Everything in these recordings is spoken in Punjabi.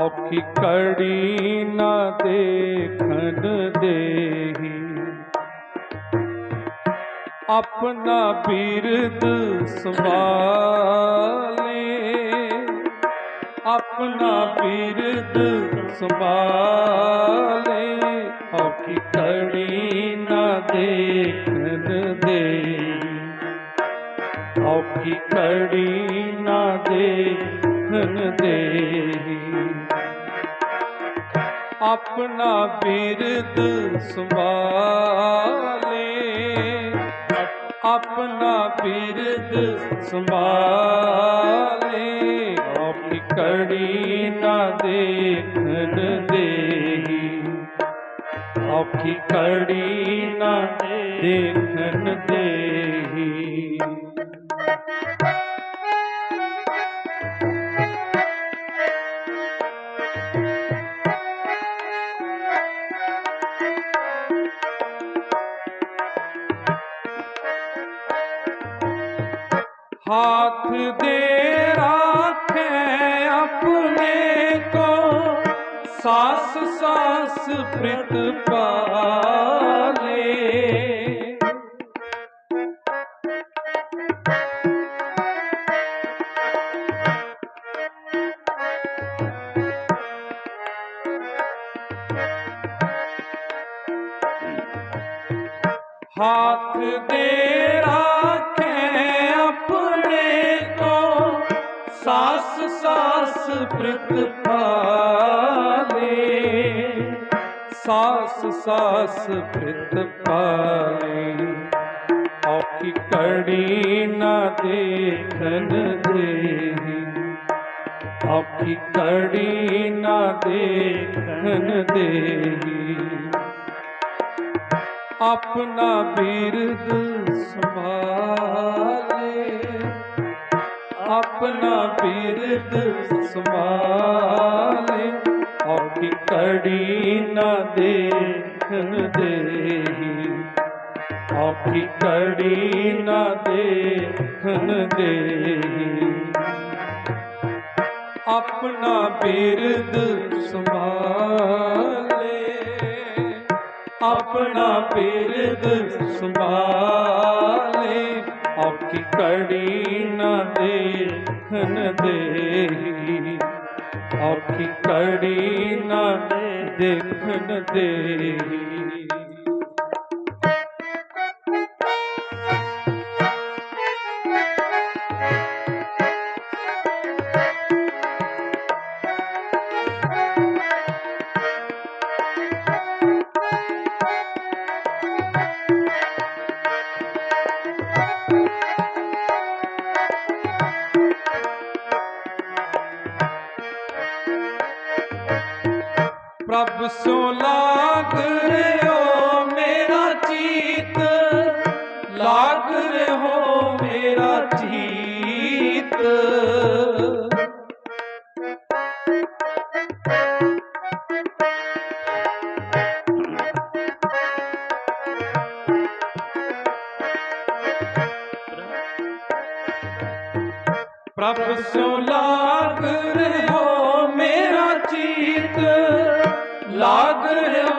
ਔਖੀ ਕੜੀ ਨਾ ਦੇਖਣ ਦੇਹੀ। ਆਪਣਾ ਬਿਰਦ ਸੰਭਾਲੇ। ਆਪਣਾ ਬਿਰਦ ਸੰਭਾਲੇ। ਔਖੀ ਕੜੀ ਨਾ ਦੇਖਣ ਦੇਹੀ। ਔਖੀ ਕੜੀ ਨਾ ਦੇਖਣ ਦੇ ਆਪਣਾ ਬਿਰਦ ਸੰਭਾਲੇ। ਆਪਣਾ ਬਿਰਦ ਸੰਭਾਲੇ। ਆਪਣੀ ਕੜੀ ਨਾ ਦੇਖਣ ਦੇਹੀ। ਔਖੀ ਕੜੀ ਨਾ ਦੇਖਣ ਦੇਹੀ। ਹੱਥ ਦੇ ਰੱਖੇ ਆਪਣੇ ਕੋ ਸਾਸ ਸਾਸ ਪ੍ਰਿਤ ਪਾਲੇ ਹੱਥ ਦੇ ਸਾਸ ਸਾਸ ਪ੍ਰਿਤ ਪਾਲੇ ਸਾਸ ਸਾਸ ਪ੍ਰਿਤ ਪਾਲੇ ਔਖੀ ਕੜੀ ਨਾ ਦੇਖਨ ਦੇ ਔਖੀ ਕੜੀ ਨਾ ਦੇਖਨ ਦੇ ਆਪਣਾ ਬਿਰਦ ਸੰਭਾਲੇ। ਆਪਣਾ ਸੰਭਾਲੇ ਔਖੀ ਕੜੀ ਨਾ ਦੇਖਣ ਦੇਹੀ ਔਖੀ ਕੜੀ ਨਾ ਦੇਖਣ ਦੇਹੀ ਆਪਣਾ ਬਿਰਦ ਸੰਭਾਲੇ, ਆਪਣਾ ਬਿਰਦ ਸੰਭਾਲੇ। ਔਖੀ ਕੜੀ ਨਾ ਦੇਖਣ ਦੇਹੀ ਔਖੀ ਕੜੀ ਨਾ ਦੇਖਣ ਦੇਹੀ ਪ੍ਰਭ ਸੋ ਲਾਗ ਰਿਓ ਮੇਰਾ ਚੀਤ। ਲਾਗ ਰਿਓ ਮੇਰਾ ਚੀਤ। ਪ੍ਰਭ ਸੋ ਲਾਗ ਰਿਓ ਲਾਗ ਰਿਓ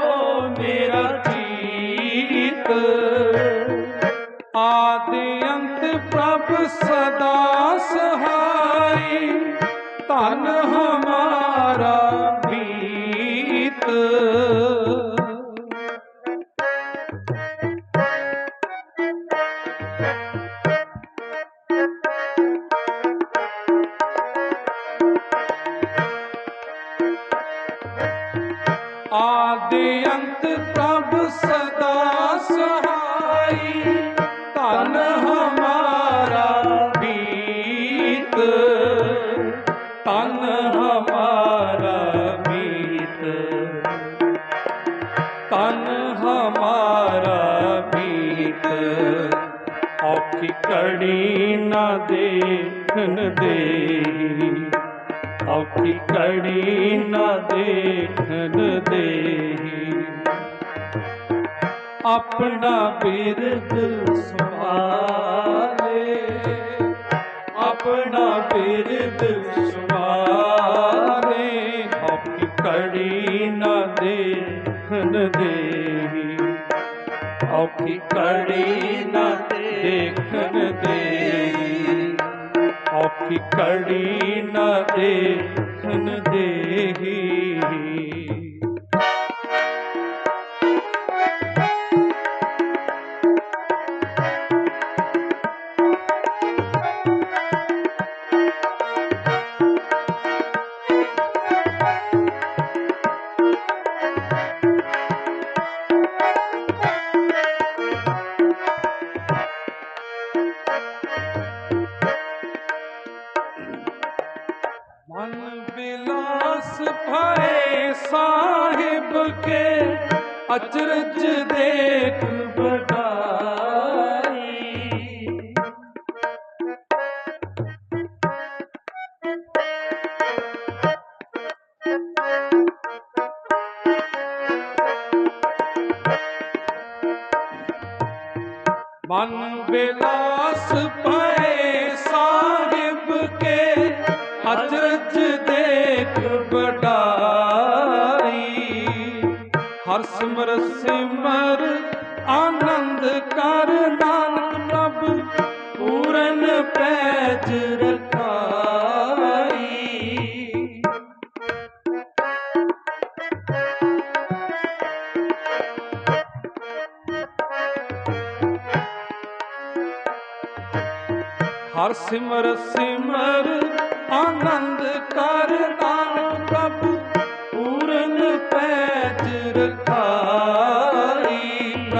ਆਦਿ ਅੰਤ ਪ੍ਰਭ ਸਦਾ ਸਹਾਈ। ਧਨ ਹਮਾਰਾ ਬੀਤ ਧਨ ਹਮਾਰਾ ਬੀਤ ਤਨ ਹਮਾਰਾ ਬੀਤ ਔਖੀ ਕੜੀ ਨਾ ਦੇਖਣ ਦੇ। ਔਖੀ ਕੜੀ ਨਾ ਦੇਖਣ ਦੇਹੀ। ਆਪਣਾ ਬਿਰਦ ਸੰਭਾਲੇ। ਆਪਣਾ ਬਿਰਦ ਸੰਭਾਲੇ। ਕੜੀ ਨਾ ਦੇਖਣ ਦੇਹੀ। ਔਖੀ ਕੜੀ ਨਾ ਦੇਖਣ ਦੇਹੀ। ਕੜੀ ਨਾ ਦੇਖਣ ਦੇਹੀ। ਕੇ ਅਚਰਜ ਦੇਖ ਬਟਾਈ ਮਨ ਬਿਲਾਸ ਭਏ ਸਾਹਿਬ ਕੇ ਅਚਰਜ ਦੇਖ ਬਟਾਈ ਪੈਜ ਰਖਾਈ। ਹਰ ਸਿਮਰ ਸਿਮਰ ਆਨੰਦ ਕਰ